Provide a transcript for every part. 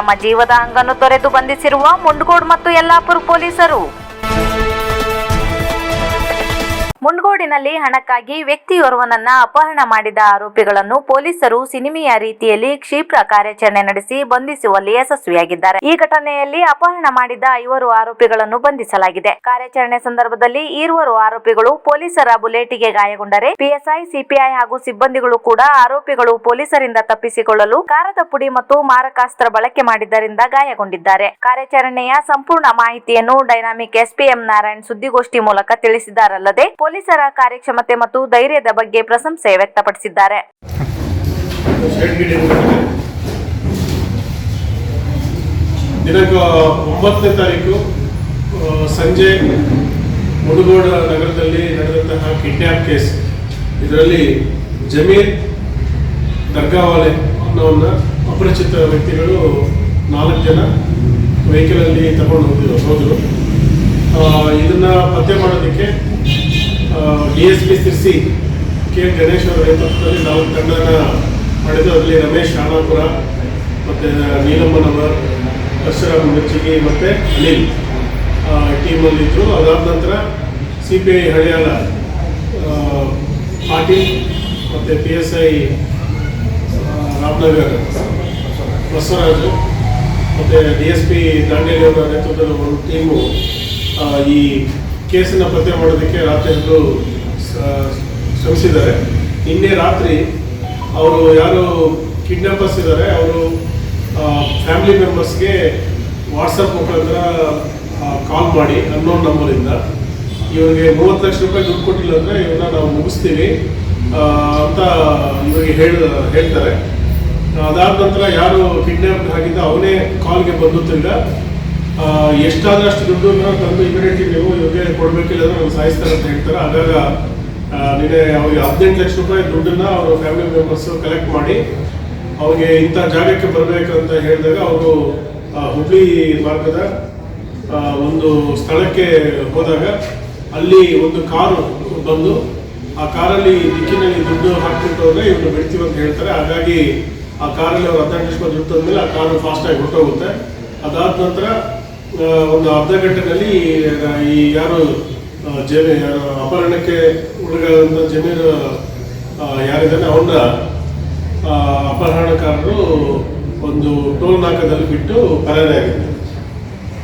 ತಮ್ಮ ಜೀವದ ಹಂಗನ್ನು ತೊರೆದು ಬಂಧಿಸಿರುವ ಮುಂಡಗೋಡ್ ಮತ್ತು ಯಲ್ಲಾಪುರ್ ಪೊಲೀಸರು. ಮುಂಡ್ಗೋಡಿನಲ್ಲಿ ಹಣಕ್ಕಾಗಿ ವ್ಯಕ್ತಿಯೋರ್ವನನ್ನ ಅಪಹರಣ ಮಾಡಿದ ಆರೋಪಿಗಳನ್ನು ಪೊಲೀಸರು ಸಿನಿಮೆಯ ರೀತಿಯಲ್ಲಿ ಕ್ಷಿಪ್ರ ಕಾರ್ಯಾಚರಣೆ ನಡೆಸಿ ಬಂಧಿಸುವಲ್ಲಿ ಯಶಸ್ವಿಯಾಗಿದ್ದಾರೆ. ಈ ಘಟನೆಯಲ್ಲಿ ಅಪಹರಣ ಮಾಡಿದ ಐವರು ಆರೋಪಿಗಳನ್ನು ಬಂಧಿಸಲಾಗಿದೆ. ಕಾರ್ಯಾಚರಣೆ ಸಂದರ್ಭದಲ್ಲಿ ಈರುವರು ಆರೋಪಿಗಳು ಪೊಲೀಸರ ಬುಲೆಟಿಗೆ ಗಾಯಗೊಂಡರೆ ಪಿಎಸ್ಐ, ಸಿಪಿಐ ಹಾಗೂ ಸಿಬ್ಬಂದಿಗಳು ಕೂಡ ಆರೋಪಿಗಳು ಪೊಲೀಸರಿಂದ ತಪ್ಪಿಸಿಕೊಳ್ಳಲು ಕಾರದ ಪುಡಿ ಮತ್ತು ಮಾರಕಾಸ್ತ್ರ ಬಳಕೆ ಮಾಡಿದ್ದರಿಂದ ಗಾಯಗೊಂಡಿದ್ದಾರೆ. ಕಾರ್ಯಾಚರಣೆಯ ಸಂಪೂರ್ಣ ಮಾಹಿತಿಯನ್ನು ಡೈನಾಮಿಕ್ ಎಸ್ಪಿಎಂ ನಾರಾಯಣ್ ಸುದ್ದಿಗೋಷ್ಠಿ ಮೂಲಕ ತಿಳಿಸಿದ್ದಾರಲ್ಲದೆ ಪೊಲೀಸರ ಕಾರ್ಯಕ್ಷಮತೆ ಮತ್ತು ಧೈರ್ಯದ ಬಗ್ಗೆ ಪ್ರಶಂಸೆ ವ್ಯಕ್ತಪಡಿಸಿದ್ದಾರೆ. ದಿನಾಂಕ ಒಂಬತ್ತನೇ ತಾರೀಕು ಸಂಜೆ ಮುಡುಗೋಡ ನಗರದಲ್ಲಿ ನಡೆದಂತಹ ಕಿಡ್ನ್ಯಾಪ್ ಕೇಸ್. ಇದರಲ್ಲಿ ಜಮೀರ್ ದರ್ಗಾವಾಲೆ ಅನ್ನೋನ್ನ ಅಪರಿಚಿತ ವ್ಯಕ್ತಿಗಳು ನಾಲ್ಕು ಜನ ವೆಹಿಕಲಲ್ಲಿ ತಗೊಂಡು ಹೋಗಿದ್ರು, ಹೋದರು. ಇದನ್ನು ಪತ್ತೆ ಮಾಡೋದಕ್ಕೆ D S P Sirsi K Ganesh ಅವರ ನೇತೃತ್ವದಲ್ಲಿ ನಾವು ತಂಡನ ಪಡೆದು ಅಲ್ಲಿ ರಮೇಶ್ ಶಾಣಾಪುರ ಮತ್ತು ನೀಲಮ್ಮನವರ್ ಪರಶುರಾಮ್ ಮಿರ್ಚಿಗಿ ಮತ್ತು ಅನಿಲ್ ಟೀಮಲ್ಲಿದ್ದರು ಅದಾದ ನಂತರ C P I Haliyal Patil ಮತ್ತು P S I Ramanagar, Basavaraju ಮತ್ತು ಡಿ ಎಸ್ ಪಿ ದಾಂಡೇಲಿ ಅವರ ನೇತೃತ್ವದಲ್ಲಿ ಒಂದು ಟೀಮು ಈ ಕೇಸನ್ನು ಪತ್ತೆ ಮಾಡೋದಕ್ಕೆ ರಾತ್ರಿ ಹೊತ್ತು ಸ- ಶ್ರಮಿಸಿದ್ದಾರೆ. ನಿನ್ನೆ ರಾತ್ರಿ ಅವರು ಯಾರು ಕಿಡ್ನಾಪರ್ಸ್ ಇದ್ದಾರೆ. ಅವರು ಫ್ಯಾಮಿಲಿ ಮೆಂಬರ್ಸ್ಗೆ ವಾಟ್ಸಪ್ ಮುಖಾಂತರ ಕಾಲ್ ಮಾಡಿ ಅನ್ನೋನ್ ನಂಬರಿಂದ. ಇವರಿಗೆ ಮೂವತ್ತು ಲಕ್ಷ ರೂಪಾಯಿ ದುಡ್ಡು ಕೊಟ್ಟಿಲ್ಲ ಅಂದರೆ ಇವನ್ನ ನಾವು ಮುಗಿಸ್ತೀವಿ ಅಂತ ಇವರಿಗೆ ಹೇಳ, ಹೇಳ್ತಾರೆ. ಅದಾದ ನಂತರ ಯಾರು ಕಿಡ್ನಾಪ್ ಆಗಿದ್ದ ಅವನೇ ಕಾಲ್ಗೆ ಬಂದು ಎಷ್ಟಾದ್ರೆ ಅಷ್ಟು ಅಂದ್ರೆ ತಂದು ಇಮಿಡಿಯೇಟ್ಲಿ ನೀವು ಇವ್ರಿಗೆ ಕೊಡಬೇಕಿಲ್ಲ ಅಂದ್ರೆ ನಾವು ಸಾಯಿಸ್ತಾರೆ ಅಂತ ಹೇಳ್ತಾರೆ. ಆಗಾಗ ನಿನ್ನೆ ಅವ್ರಿಗೆ ಹದಿನೆಂಟು ಲಕ್ಷ ರೂಪಾಯಿ ದುಡ್ಡನ್ನ ಅವರ ಫ್ಯಾಮಿಲಿ ಮೆಂಬರ್ಸ್ ಕಲೆಕ್ಟ್ ಮಾಡಿ ಅವ್ರಿಗೆ ಇಂಥ ಜಾಗಕ್ಕೆ ಬರಬೇಕು ಅಂತ ಹೇಳಿದಾಗ ಅವರು ಹುಬ್ಳಿ ಮಾರ್ಗದ ಒಂದು ಸ್ಥಳಕ್ಕೆ ಹೋದಾಗ ಅಲ್ಲಿ ಒಂದು ಕಾರು ಬಂದು ಆ ಕಾರಲ್ಲಿ ದಿಕ್ಕಿನಲ್ಲಿ ದುಡ್ಡು ಹಾಕ್ಬಿಟ್ಟು ಅಂದ್ರೆ ಇವ್ರು ಬಿಡ್ತೀವಿ ಅಂತ ಹೇಳ್ತಾರೆ. ಹಾಗಾಗಿ ಆ ಕಾರಲ್ಲಿ ಅವ್ರು ಹದಿನೆಂಟು ಲಕ್ಷ ದುಡ್ಡು ತಂದ್ಮೇಲೆ ಆ ಕಾರು ಫಾಸ್ಟಾಗಿ ಹೊರಟೋಗುತ್ತೆ. ಅದಾದ ನಂತರ ಒಂದು ಅರ್ಧ ಗಂಟೆನಲ್ಲಿ ಈ ಯಾರು ಆ, ಯಾರು ಅಪಹರಣಕ್ಕೆ ಒಳಗಾದಂಥ ಜನರು ಯಾರಿದ್ದಾನೆ ಅವನ್ನ ಅಪಹರಣಕಾರರು ಒಂದು ಟೋಲ್ ನಾಕದಲ್ಲಿ ಬಿಟ್ಟು ಪರಾರಿಯಾಗಿದ್ದಾರೆ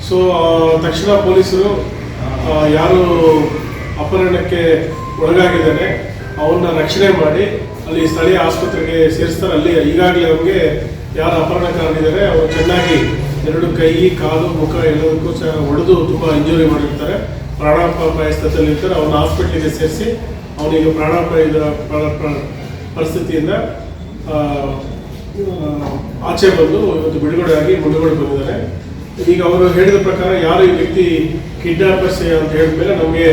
ಸೊ ತಕ್ಷಣ ಪೊಲೀಸರು ಯಾರು ಅಪಹರಣಕ್ಕೆ ಒಳಗಾಗಿದ್ದಾನೆ ಅವನ್ನ ರಕ್ಷಣೆ ಮಾಡಿ ಅಲ್ಲಿ ಸ್ಥಳೀಯ ಆಸ್ಪತ್ರೆಗೆ ಸೇರಿಸ್ತಾರೆ. ಅಲ್ಲಿ ಈಗಾಗಲೇ ಅವ್ರಿಗೆ ಯಾರು ಅಪಹರಣಕಾರರಿದ್ದಾರೆ ಅವರು ಚೆನ್ನಾಗಿ ಎರಡು ಕೈ, ಕಾಲು, ಮುಖ ಎಲ್ಲದಕ್ಕೂ ಸಹ ಹೊಡೆದು ತುಂಬ ಇಂಜುರಿ ಮಾಡಿರ್ತಾರೆ. ಪ್ರಾಣಾಪಾಯ ಸ್ಥಿತಿಯಲ್ಲಿ ಇರ್ತಾರೆ ಅವನ್ನ ಹಾಸ್ಪಿಟ್ಲಿಗೆ ಸೇರಿಸಿ ಅವನಿಗೆ ಪ್ರಾಣಾಪಾಯದ ಪ್ರ- ಪ್ರ- ಪರಿಸ್ಥಿತಿಯಿಂದ ಆಚೆ ಬಂದು ಇವತ್ತು ಬಿಡುಗಡೆ ಆಗಿ ಮುಂದುಗಡೆ ಬಂದಿದ್ದಾರೆ. ಈಗ ಅವರು ಹೇಳಿದ ಪ್ರಕಾರ ಯಾರು ಈ ವ್ಯಕ್ತಿ ಕಿಡ್ನಾಪರ್ಸ್ ಅಂತ ಹೇಳಿದ್ಮೇಲೆ ನಮಗೆ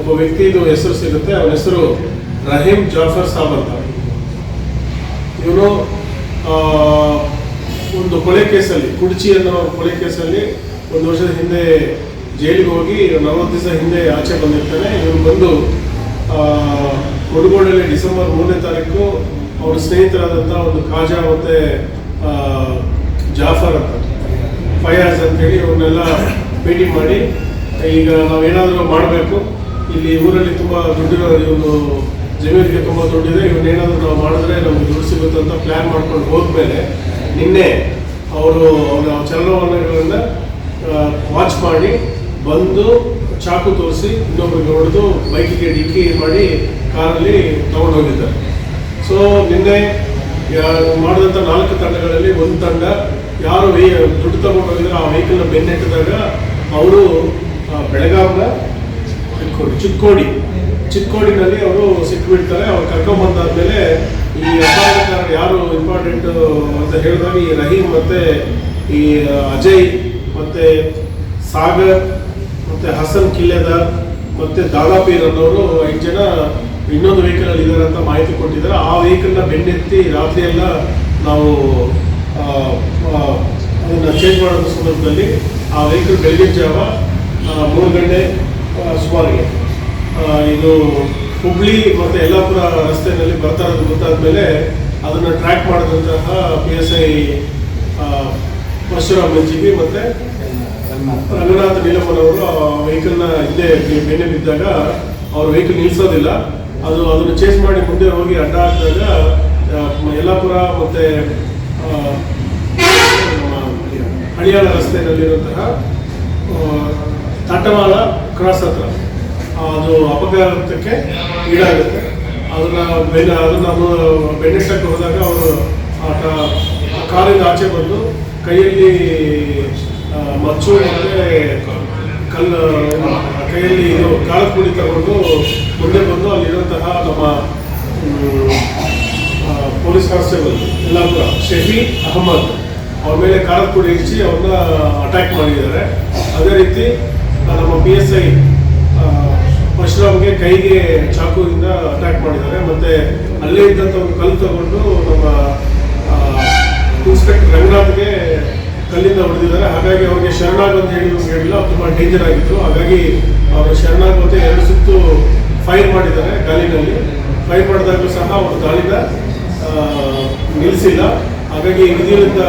ಒಬ್ಬ ವ್ಯಕ್ತಿದು ಹೆಸರು ಸಿಗುತ್ತೆ. ಅವನ ಹೆಸರು ರಹೀಂ ಜಾಫರ್ ಸಾಬ್ ಅಂತ ಇವನು ಒಂದು ಕೊಲೆ ಕೇಸಲ್ಲಿ ಕುಡ್ಚಿ ಅನ್ನೋ ಕೊಲೆ ಕೇಸಲ್ಲಿ ಒಂದು ವರ್ಷದ ಹಿಂದೆ ಜೈಲಿಗೆ ಹೋಗಿ ನಲವತ್ತು ದಿವಸ ಹಿಂದೆ ಆಚೆ ಬಂದಿರ್ತಾನೆ. ಇವನು ಬಂದು ಆ, ಮುಡುಗೋಡಲ್ಲಿ ಡಿಸೆಂಬರ್ ಮೂರನೇ ತಾರೀಕು ಅವ್ರ ಸ್ನೇಹಿತರಾದಂಥ ಒಂದು ಕಾಜಾ ಮತ್ತು ಜಾಫರ್ ಅಂತ ಫಯಾಜ್ ಅಂತೇಳಿ ಅವ್ರನ್ನೆಲ್ಲ ಭೇಟಿ ಮಾಡಿ ಈಗ ನಾವೇನಾದರೂ ಮಾಡಬೇಕು. ಇಲ್ಲಿ ಊರಲ್ಲಿ ತುಂಬ ದುಡ್ಡಿರೋ ಒಂದು ಜಮೀನಿಗೆ ತುಂಬ ದುಡ್ಡಿದೆ. ಇವನ್ನೇನಾದರೂ ನಾವು ಮಾಡಿದ್ರೆ ನಮಗೆ ದುಡ್ಡು ಸಿಗುತ್ತೆ ಅಂತ ಪ್ಲ್ಯಾನ್ ಮಾಡ್ಕೊಂಡು ಹೋದ್ಮೇಲೆ ನಿನ್ನೆ ಅವರು ಅವರ ಚಲನವಲನಗಳನ್ನ ವಾಚ್ ಮಾಡಿ, ಬಂದು ಚಾಕು ತೋರಿಸಿ ಇನ್ನೊಬ್ಬರಿಗೆ ಹೊಡೆದು ಬೈಕಿಗೆ ಡಿಕ್ಕಿ ಮಾಡಿ ಕಾರಲ್ಲಿ ತಗೊಂಡೋಗಿದ್ದಾರೆ ಸೊ ನಿನ್ನೆ ಮಾಡಿದಂಥ ನಾಲ್ಕು ತಂಡಗಳಲ್ಲಿ ಒಂದು ತಂಡ, ಯಾರು ದುಡ್ಡು ತಗೊಂಡೋಗಿದ್ರೆ ಆ ವೆಹಿಕಲ್ನ ಬೆನ್ನೆಟ್ಟಿದಾಗ ಅವರು ಬೆಳಗಾವಿನ ಚಿಕ್ಕೋಡಿ ಚಿಕ್ಕೋಡಿ. ಚಿಕ್ಕೋಡಿನಲ್ಲಿ ಅವರು ಸಿಕ್ಕಿಬಿಡ್ತಾರೆ ಅವ್ರು ಕರ್ಕೊಂಬಂದಾದ್ಮೇಲೆ ಈ ಅಪಾಯಕಾರ ಯಾರು ಇಂಪಾರ್ಟೆಂಟ್ ಅಂತ ಹೇಳಿದಾಗ ಈ ರಹೀಮ್ ಮತ್ತೆ ಈ ಅಜಯ್ ಮತ್ತೆ ಸಾಗರ್ ಮತ್ತೆ ಹಸನ್ ಕಿಲ್ಲೆದಾರ್ ಮತ್ತೆ ದಾದಾಪೀರ್ ಅನ್ನೋರು ಐದು ಜನ ಇನ್ನೊಂದು ವೆಹಿಕಲ್ ಅಲ್ಲಿ ಇದ್ದಾರೆ ಅಂತ ಮಾಹಿತಿ ಕೊಟ್ಟಿದ್ದಾರೆ. ಆ ವೆಹಿಕಲ್ನ ಬೆನ್ನೆತ್ತಿ ರಾತ್ರಿ ಎಲ್ಲ ನಾವು ಅದನ್ನು ಚೇಂಜ್ ಮಾಡೋ ಸಂದರ್ಭದಲ್ಲಿ ಆ ವೆಹಿಕಲ್ ಬೆಳಗ್ಗೆ ಜಾವ ಮೂರು ಗಂಟೆ ಸುಮಾರಿಗೆ. ಇದು ಹುಬ್ಳಿ ಮತ್ತು ಯಲ್ಲಾಪುರ ರಸ್ತೆಯಲ್ಲಿ ಬರ್ತಾ ಗೊತ್ತಾದ ಮೇಲೆ ಅದನ್ನು ಟ್ರ್ಯಾಕ್ ಮಾಡಿದಂತಹ P S I Parashuram Manjigi ಮತ್ತು ರಂಗನಾಥ್ ನೀಲಮ್ಮನ್ ಅವರು ಆ ವೆಹಿಕಲ್ನ ಹಿಂದೆ ಮೇಲೆ ಬಿದ್ದಾಗ ಅವ್ರ ವೆಹಿಕಲ್ ನಿಲ್ಲಿಸೋದಿಲ್ಲ ಅದು ಅದನ್ನು ಚೇಸ್ ಮಾಡಿ ಮುಂದೆ ಹೋಗಿ ಅಡ್ಡ ಹಾಕಿದಾಗ ಯಲ್ಲಾಪುರ ಮತ್ತು ಹಳಿಯಾಳ ರಸ್ತೆಯಲ್ಲಿರುವಂತಹ ತಾಟವಾಳ ಕ್ರಾಸ್ ಹತ್ರ. ಅದು ಅಪಘಾತಕ್ಕೆ ಈಡಾಗುತ್ತೆ. ಅದನ್ನ ಬೆನ್ನ ಅದನ್ನ ಬೆನ್ನೆಟ್ಟಕ್ಕೆ ಹೋದಾಗ ಅವರು ಆ ಕಾರಿಂದ ಆಚೆ ಬಂದು ಕೈಯಲ್ಲಿ ಮಚ್ಚು ಮತ್ತೆ ಕಲ್ಲು, ಕೈಯಲ್ಲಿ ಇದು ಕಾಳು ಪುಡಿ ತಗೊಂಡು ಮುಂದೆ ಬಂದು ಅಲ್ಲಿರುವಂತಹ ನಮ್ಮ ಪೊಲೀಸ್ ಕಾನ್ಸ್ಟೇಬಲ್ ಎಲ್ಲರೂ ಶಫಿ ಅಹಮದ್ ಅವ್ರ ಮೇಲೆ ಕಾರದ ಕುಡಿ ಹಚ್ಚಿ ಅವ್ರನ್ನ ಅಟ್ಯಾಕ್ ಮಾಡಿದ್ದಾರೆ. ಅದೇ ರೀತಿ ನಮ್ಮ ಪಿ ಎಸ್ ಐ ಪರಶುರಾಮ್ಗೆ ಕೈಗೆ ಚಾಕುವಿಂದ ಅಟ್ಯಾಕ್ ಮಾಡಿದ್ದಾರೆ. ಮತ್ತೆ ಅಲ್ಲೇ ಇದ್ದಂಥ ಒಂದು ಕಲ್ಲು ತಗೊಂಡು ನಮ್ಮ ಇನ್ಸ್ಪೆಕ್ಟರ್ ರಂಗನಾಥ್ಗೆ ಕಲ್ಲಿಂದ ಹೊಡೆದಿದ್ದಾರೆ. ಹಾಗಾಗಿ ಅವ್ರಿಗೆ ಶರಣಾಗ್ ಅಂತ ಹೇಳಿ ಹೇಳಿಲ್ಲ. ತುಂಬ ಡೇಂಜರ್ ಆಗಿತ್ತು ಹಾಗಾಗಿ ಅವರು ಶರಣಾಗ್ ಮತ್ತೆ ಎರಡು ಸುತ್ತು ಫೈರ್ ಮಾಡಿದ್ದಾರೆ ಗಾಲಿನಲ್ಲಿ. ಫೈರ್ ಮಾಡಿದಾಗಲೂ ಸಹ ಅವರು ಗಾಲಿನ ನಿಲ್ಲಿಸಿಲ್ಲ. ಹಾಗಾಗಿ ವಿಧಿಯುಕ್ತ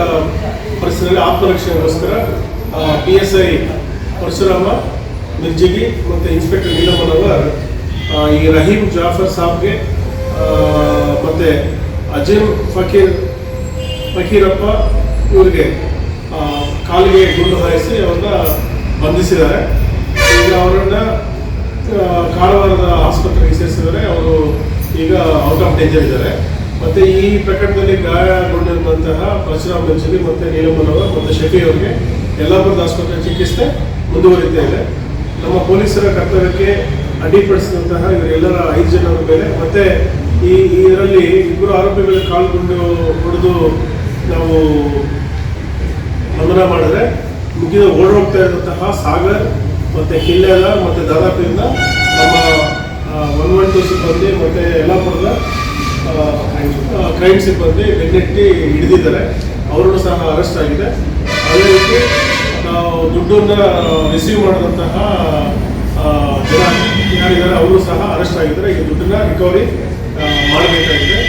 ಪರಿಸರದಲ್ಲಿ ಆತ್ಮರಕ್ಷಣೆಗೋಸ್ಕರ P S I Parashurama Mirjigi ಮತ್ತು ಇನ್ಸ್ಪೆಕ್ಟರ್ ನೀಲಮನವರ್ ಈ ರಹೀಂ ಜಾಫರ್ ಸಾಬ್ಗೆ ಮತ್ತು ಅಜೀಮ್ ಫಕೀರ್, ಫಕೀರಪ್ಪ ಇವರಿಗೆ ಕಾಲಿಗೆ ಗುಂಡು ಹಾಯಿಸಿ ಅವ್ರನ್ನ ಬಂಧಿಸಿದ್ದಾರೆ. ಈಗ ಅವರನ್ನ ಕಾರವಾರದ ಆಸ್ಪತ್ರೆಗೆ ಸೇರಿಸಿದರೆ ಅವರು ಈಗ ಔಟ್ ಆಫ್ ಡೇಂಜರ್ ಇದ್ದಾರೆ. ಮತ್ತೆ ಈ ಪ್ರಕರಣದಲ್ಲಿ ಗಾಯಗೊಂಡಿರುವಂತಹ ಪರಶುರಾಮ್ ಗಂಜಲಿ ಮತ್ತೆ ನೀಲಮ್ಮನವರ್ ಮತ್ತು ಶೆಟ್ಟಿ ಅವರಿಗೆ ಯಲ್ಲಾಪುರದ ಆಸ್ಪತ್ರೆ ಚಿಕಿತ್ಸೆ ಮುಂದುವರಿತಾ ಇದೆ. ನಮ್ಮ ಪೊಲೀಸರ ಕರ್ತವ್ಯಕ್ಕೆ ಅಡ್ಡಿಪಡಿಸಿದಂತಹ ಇವರೆಲ್ಲರ ಐದು ಜನರ ಮೇಲೆ. ಮತ್ತೆ ಈ ಇದರಲ್ಲಿ ಇಬ್ಬರು ಆರೋಪಿಗಳ ಕಾಲ್ಗೊಂಡು ಹೊಡೆದು ನಾವು ಗಮನ ಮಾಡಿದ್ರೆ ಮುಗಿದ ಓಡೋಗ್ತಾ ಇರುವಂತಹ ಸಾಗರ್ ಮತ್ತೆ ಕಿಲ್ಲೆದ ಮತ್ತೆ ದಾದಾಪಿಂದ ನಮ್ಮ ಒನ್ ಒನ್ ಟು ಸಿಬ್ಬಂದಿ ಮತ್ತೆ ಯಲ್ಲಾಪುರದ ಕ್ರೈಮ್ ಸಿಬ್ಬಂದಿ ಬೆನ್ನೆಟ್ಟಿ ಹಿಡಿದಿದ್ದಾರೆ. ಅವರನ್ನು ಸಹ ಅರೆಸ್ಟ್ ಆಗಿದೆ. ಅದೇ ರೀತಿ ದುಡ್ಡನ್ನ ರಿಸೀವ್ ಮಾಡಿದಂತಹ ಜನ ಯಾರಿದ್ದಾರೆ ಅವರು ಸಹ ಅರೆಸ್ಟ್ ಆಗಿದ್ದಾರೆ. ಈ ದುಡ್ಡನ್ನ ರಿಕವರಿ ಮಾಡಬೇಕಾಗಿದೆ.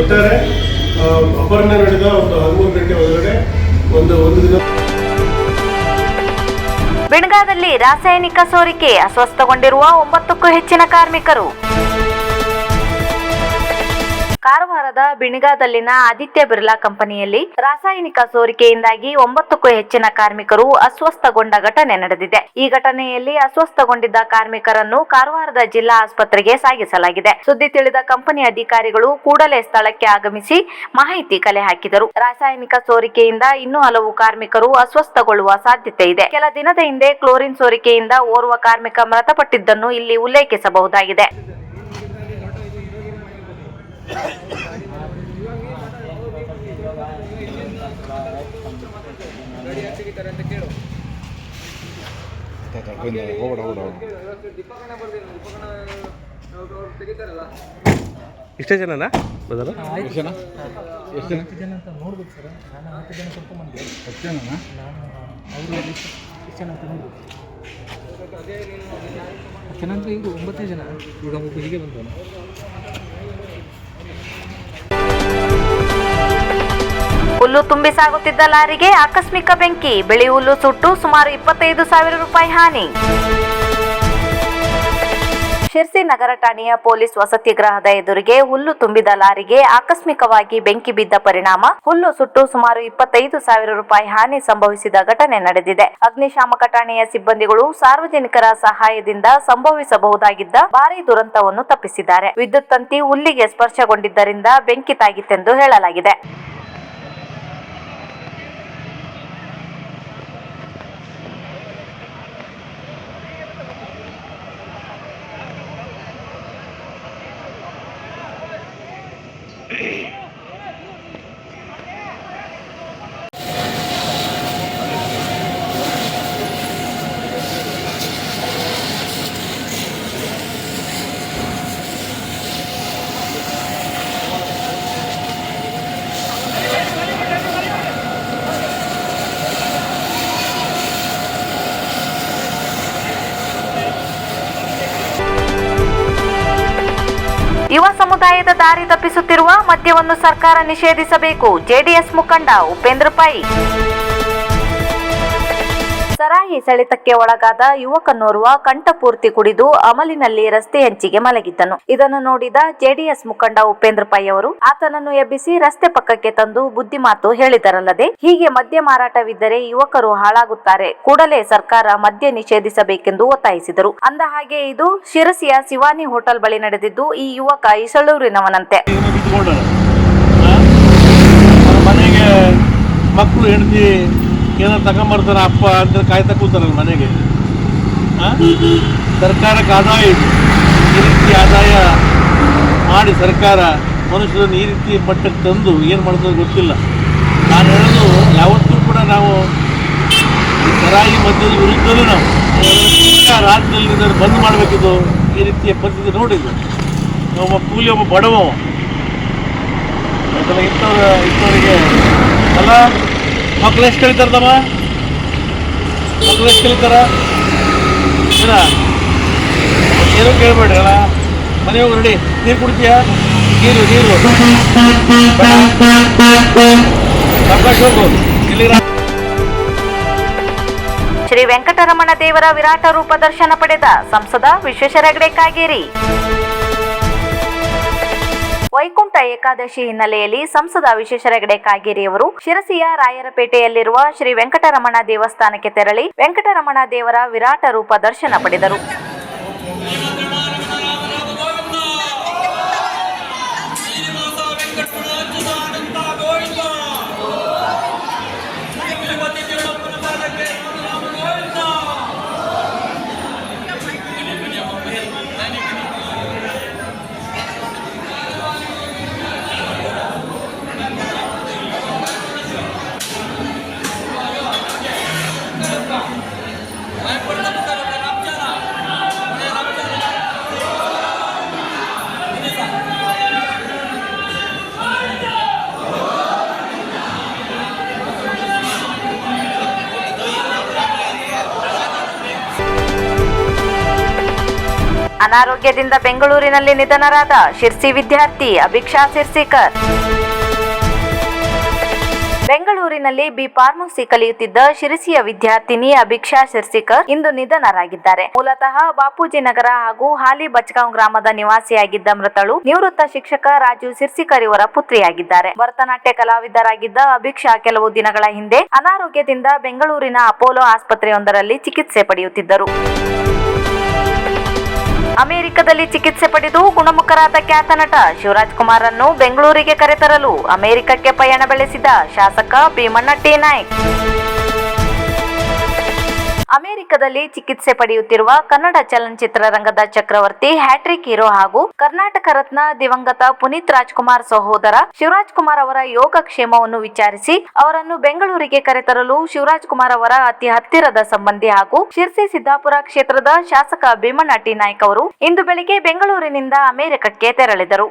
ಒಟ್ಟಾರೆ ಅಪರ್ಣ ನಡೆದ ಒಂದು ಹದಿಮೂರು ಗಂಟೆ ಒಳಗಡೆ ಒಂದು ಒಂದು ದಿನ ಬೆಣಗಾದಲ್ಲಿ ರಾಸಾಯನಿಕ ಸೋರಿಕೆ ಅಸ್ವಸ್ಥಗೊಂಡಿರುವ ಒಂಬತ್ತಕ್ಕೂ ಹೆಚ್ಚಿನ ಕಾರ್ಮಿಕರು. ಕಾರವಾರದ ಬಿಣಿಗಾದಲ್ಲಿನ ಆದಿತ್ಯ ಬಿರ್ಲಾ ಕಂಪನಿಯಲ್ಲಿ ರಾಸಾಯನಿಕ ಸೋರಿಕೆಯಿಂದಾಗಿ ಒಂಬತ್ತಕ್ಕೂ ಹೆಚ್ಚಿನ ಕಾರ್ಮಿಕರು ಅಸ್ವಸ್ಥಗೊಂಡ ಘಟನೆ ನಡೆದಿದೆ. ಈ ಘಟನೆಯಲ್ಲಿ ಅಸ್ವಸ್ಥಗೊಂಡಿದ್ದ ಕಾರ್ಮಿಕರನ್ನು ಕಾರವಾರದ ಜಿಲ್ಲಾ ಆಸ್ಪತ್ರೆಗೆ ಸಾಗಿಸಲಾಗಿದೆ. ಸುದ್ದಿ ತಿಳಿದ ಕಂಪನಿ ಅಧಿಕಾರಿಗಳು ಕೂಡಲೇ ಸ್ಥಳಕ್ಕೆ ಆಗಮಿಸಿ ಮಾಹಿತಿ ಕಲೆ ಹಾಕಿದರು. ರಾಸಾಯನಿಕ ಸೋರಿಕೆಯಿಂದ ಇನ್ನೂ ಹಲವು ಕಾರ್ಮಿಕರು ಅಸ್ವಸ್ಥಗೊಳ್ಳುವ ಸಾಧ್ಯತೆ ಇದೆ. ಕೆಲ ದಿನದ ಹಿಂದೆ ಕ್ಲೋರಿನ್ ಸೋರಿಕೆಯಿಂದ ಓರ್ವ ಕಾರ್ಮಿಕ ಮೃತಪಟ್ಟಿದ್ದನ್ನು ಇಲ್ಲಿ ಉಲ್ಲೇಖಿಸಬಹುದಾಗಿದೆ. ಹೋಗ್ಬಿಡ ಇಷ್ಟೇ ಜನನ? ಬದಲ? ಎಷ್ಟು ಜನ? ಎಷ್ಟು ಜನ? ಜನ ಅಂತ ನೋಡ್ಬೇಕು ಸರ್. ನಾನು ಹತ್ತು ಜನ ಸ್ವಲ್ಪ ಮಂದಿ. ಹತ್ತು ಜನನಾ ನಾನು ಅವರು ಎಷ್ಟು ಜನ? ಅಂತ ನೋಡ್ಬೇಕು ಹತ್ತು ಜನ ಅಂತ ಈಗ ಒಂಬತ್ತೇ ಜನ. ಈಗ ಒಬ್ಬ ಹೀಗೆ ಬಂದವನು? ಹುಲ್ಲು ತುಂಬಿ ಸಾಗುತ್ತಿದ್ದ ಲಾರಿಗೆ ಆಕಸ್ಮಿಕ ಬೆಂಕಿ. ಬಿಳಿ ಹುಲ್ಲು ಸುಟ್ಟು ಸುಮಾರು ಇಪ್ಪತ್ತೈದು ಸಾವಿರ ರೂಪಾಯಿ ಹಾನಿ. ಶಿರ್ಸಿ ನಗರ ಠಾಣೆಯ ಪೊಲೀಸ್ ವಸತಿ ಗೃಹದ ಎದುರಿಗೆ ಹುಲ್ಲು ತುಂಬಿದ ಲಾರಿಗೆ ಆಕಸ್ಮಿಕವಾಗಿ ಬೆಂಕಿ ಬಿದ್ದ ಪರಿಣಾಮ. ಹುಲ್ಲು ಸುಟ್ಟು ಸುಮಾರು ಇಪ್ಪತ್ತೈದು ಸಾವಿರ ರೂಪಾಯಿ ಹಾನಿ ಸಂಭವಿಸಿದ ಘಟನೆ ನಡೆದಿದೆ. ಅಗ್ನಿಶಾಮಕ ಠಾಣೆಯ ಸಿಬ್ಬಂದಿಗಳು ಸಾರ್ವಜನಿಕರ ಸಹಾಯದಿಂದ ಸಂಭವಿಸಬಹುದಾಗಿದ್ದ ಭಾರೀ ದುರಂತವನ್ನು ತಪ್ಪಿಸಿದ್ದಾರೆ. ವಿದ್ಯುತ್ ತಂತಿ ಹುಲ್ಲಿಗೆ ಸ್ಪರ್ಶಗೊಂಡಿದ್ದರಿಂದ ಬೆಂಕಿ ತಾಗಿತ್ತೆಂದು ಹೇಳಲಾಗಿದೆ. ದಾರಿ ತಪ್ಪಿಸುತ್ತಿರುವ ಮದ್ಯವನ್ನು ಸರ್ಕಾರ ನಿಷೇಧಿಸಬೇಕು. ಜೆಡಿಎಸ್ ಮುಖಂಡ ಉಪೇಂದ್ರ ಪೈ. ಸೆಳೆತಕ್ಕೆ ಒಳಗಾದ ಯುವಕನೋರ್ವ ಕಂಠಪೂರ್ತಿ ಕುಡಿದು ಅಮಲಿನಲ್ಲಿ ರಸ್ತೆ ಹಂಚಿಗೆ ಮಲಗಿದ್ದನು. ಇದನ್ನು ನೋಡಿದ ಜೆಡಿಎಸ್ ಮುಖಂಡ ಉಪೇಂದ್ರ ಪೈ ಅವರು, ಆತನನ್ನು ಎಬ್ಬಿಸಿ ರಸ್ತೆ ಪಕ್ಕಕ್ಕೆ ತಂದು ಬುದ್ಧಿಮಾತು ಹೇಳಿದರಲ್ಲದೆ, ಹೀಗೆ ಮದ್ಯ ಮಾರಾಟವಿದ್ದರೆ ಯುವಕರು ಹಾಳಾಗುತ್ತಾರೆ. ಕೂಡಲೇ ಸರ್ಕಾರ ಮದ್ಯ ನಿಷೇಧಿಸಬೇಕೆಂದು ಒತ್ತಾಯಿಸಿದರು. ಅಂದ ಹಾಗೆ ಇದು ಶಿರಸಿಯ ಶಿವಾನಿ ಹೋಟೆಲ್ ಬಳಿ ನಡೆದಿದ್ದು, ಈ ಯುವಕ ಇಸಳೂರಿನವನಂತೆ ಮಕ್ಕಳು, ಹೆಂಡತಿ ಏನೋ ತಗೊಂಬರ್ತಾರ ಅಪ್ಪ ಅಂತ ಕಾಯ್ತಾ ಕೂತಾರಲ್ಲ ಮನೆಗೆ? ಸರ್ಕಾರಕ್ಕೆ ಆದಾಯ ಇದೆ. ಈ ರೀತಿ ಆದಾಯ ಮಾಡಿ ಸರ್ಕಾರ ಮನುಷ್ಯರನ್ನು ಈ ರೀತಿ ಮಟ್ಟಕ್ಕೆ ತಂದು ಏನು ಮಾಡ್ತದೆ ಗೊತ್ತಿಲ್ಲ. ನಾನು ಹೇಳೋದು ಯಾವತ್ತೂ ಕೂಡ ನಾವು ಸರಾಯಿ ಮದ್ಯದ ವಿರುದ್ಧವೂ ನಾವು. ರಾಜ್ಯದಲ್ಲಿ ಇದನ್ನು ಬಂದ್ ಮಾಡಬೇಕಿದು ಈ ರೀತಿಯ ಪರಿಸ್ಥಿತಿ ನೋಡಿದ್ದು. ಒಬ್ಬ ಕೂಲಿ, ಒಬ್ಬ ಬಡವ ಇಂಥವ್ರ ಇಂಥವರಿಗೆ ಅಲ್ಲ ಮಕ್ಳು ಎಷ್ಟು ಕಲಿತಾರದಮ್ಮ ಮಕ್ಳು ಎಷ್ಟು ಏನೂ ಕೇಳ್ಬೇಡ್ರಿ ಅಲ್ಲ ಮನೆ ಹೋಗಿ ರೆಡಿ ನೀರು ಕುಡ್ತೀಯಾ? ನೀರು ನೀರು. ಸಾಕಷ್ಟು ಹೋಗು. ಇಲ್ಲಿ ಶ್ರೀ ವೆಂಕಟರಮಣ ದೇವರ ವಿರಾಟ ರೂಪ ದರ್ಶನ ಪಡೆದ ಸಂಸದ ವಿಶ್ವೇಶ್ವರ ಹೆಗಡೆ ಕಾಗೇರಿ. ವೈಕುಂಠ ಏಕಾದಶಿ ಹಿನ್ನೆಲೆಯಲ್ಲಿ ಸಂಸದ ವಿಶ್ವೇಶ್ವರ ಹೆಗಡೆ ಕಾಗೇರಿಯವರು ಶಿರಸಿಯ ರಾಯರಪೇಟೆಯಲ್ಲಿರುವ ಶ್ರೀ ವೆಂಕಟರಮಣ ದೇವಸ್ಥಾನಕ್ಕೆ ತೆರಳಿ ವೆಂಕಟರಮಣ ದೇವರ ವಿರಾಟ ರೂಪ ದರ್ಶನ ಪಡೆದರು. ಅನಾರೋಗ್ಯದಿಂದ ಬೆಂಗಳೂರಿನಲ್ಲಿ ನಿಧನರಾದ ಶಿರ್ಸಿ ವಿದ್ಯಾರ್ಥಿ ಅಭಿಕ್ಷಾ ಶಿರ್ಸಿಕರ್. ಬೆಂಗಳೂರಿನಲ್ಲಿ ಬಿ ಫಾರ್ಮಸಿ ಕಲಿಯುತ್ತಿದ್ದ ಶಿರಸಿಯ ವಿದ್ಯಾರ್ಥಿನಿ ಅಭಿಕ್ಷಾ ಶಿರ್ಸಿಕರ್ ಇಂದು ನಿಧನರಾಗಿದ್ದಾರೆ. ಮೂಲತಃ ಬಾಪೂಜಿ ನಗರ ಹಾಗೂ ಹಾಲಿ ಬಚ್ಗಾಂವ್ ಗ್ರಾಮದ ನಿವಾಸಿಯಾಗಿದ್ದ ಮೃತಳು ನಿವೃತ್ತ ಶಿಕ್ಷಕ ರಾಜು ಶಿರ್ಸಿಕರ್ ಇವರ ಪುತ್ರಿಯಾಗಿದ್ದಾರೆ. ಭರತನಾಟ್ಯ ಕಲಾವಿದರಾಗಿದ್ದ ಅಭಿಕ್ಷಾ ಕೆಲವು ದಿನಗಳ ಹಿಂದೆ ಅನಾರೋಗ್ಯದಿಂದ ಬೆಂಗಳೂರಿನ ಅಪೋಲೋ ಆಸ್ಪತ್ರೆಯೊಂದರಲ್ಲಿ ಚಿಕಿತ್ಸೆ ಪಡೆಯುತ್ತಿದ್ದರು. ಅಮೆರಿಕದಲ್ಲಿ ಚಿಕಿತ್ಸೆ ಪಡೆದು ಗುಣಮುಖರಾದ ಖ್ಯಾತ ನಟ ಶಿವರಾಜ್ ಕುಮಾರ್ ಅನ್ನು ಬೆಂಗಳೂರಿಗೆ ಕರೆತರಲು ಅಮೆರಿಕಕ್ಕೆ ಪಯಣ ಬೆಳೆಸಿದ ಶಾಸಕ ಭೀಮಣ್ಣ ಟಿ ನಾಯ್ಕ್. ಅಮೆರಿಕದಲ್ಲಿ ಚಿಕಿತ್ಸೆ ಪಡೆಯುತ್ತಿರುವ ಕನ್ನಡ ಚಲನಚಿತ್ರ ರಂಗದ ಚಕ್ರವರ್ತಿ ಹ್ಯಾಟ್ರಿಕ್ ಹೀರೋ ಹಾಗೂ ಕರ್ನಾಟಕ ರತ್ನ ದಿವಂಗತ ಪುನೀತ್ ರಾಜ್ಕುಮಾರ್ ಸಹೋದರ ಶಿವರಾಜ್ ಕುಮಾರ್ ಅವರ ಯೋಗಕ್ಷೇಮವನ್ನು ವಿಚಾರಿಸಿ ಅವರನ್ನು ಬೆಂಗಳೂರಿಗೆ ಕರೆತರಲು ಶಿವರಾಜ್ ಕುಮಾರ್ ಅವರ ಅತಿ ಹತ್ತಿರದ ಸಂಬಂಧಿ ಹಾಗೂ ಶಿರ್ಸಿ ಸಿದ್ದಾಪುರ ಕ್ಷೇತ್ರದ ಶಾಸಕ ಭೀಮಣ್ಣ ಟಿ ನಾಯ್ಕ್ ಅವರು ಇಂದು ಬೆಳಿಗ್ಗೆ ಬೆಂಗಳೂರಿನಿಂದ ಅಮೆರಿಕಕ್ಕೆ ತೆರಳಿದರು.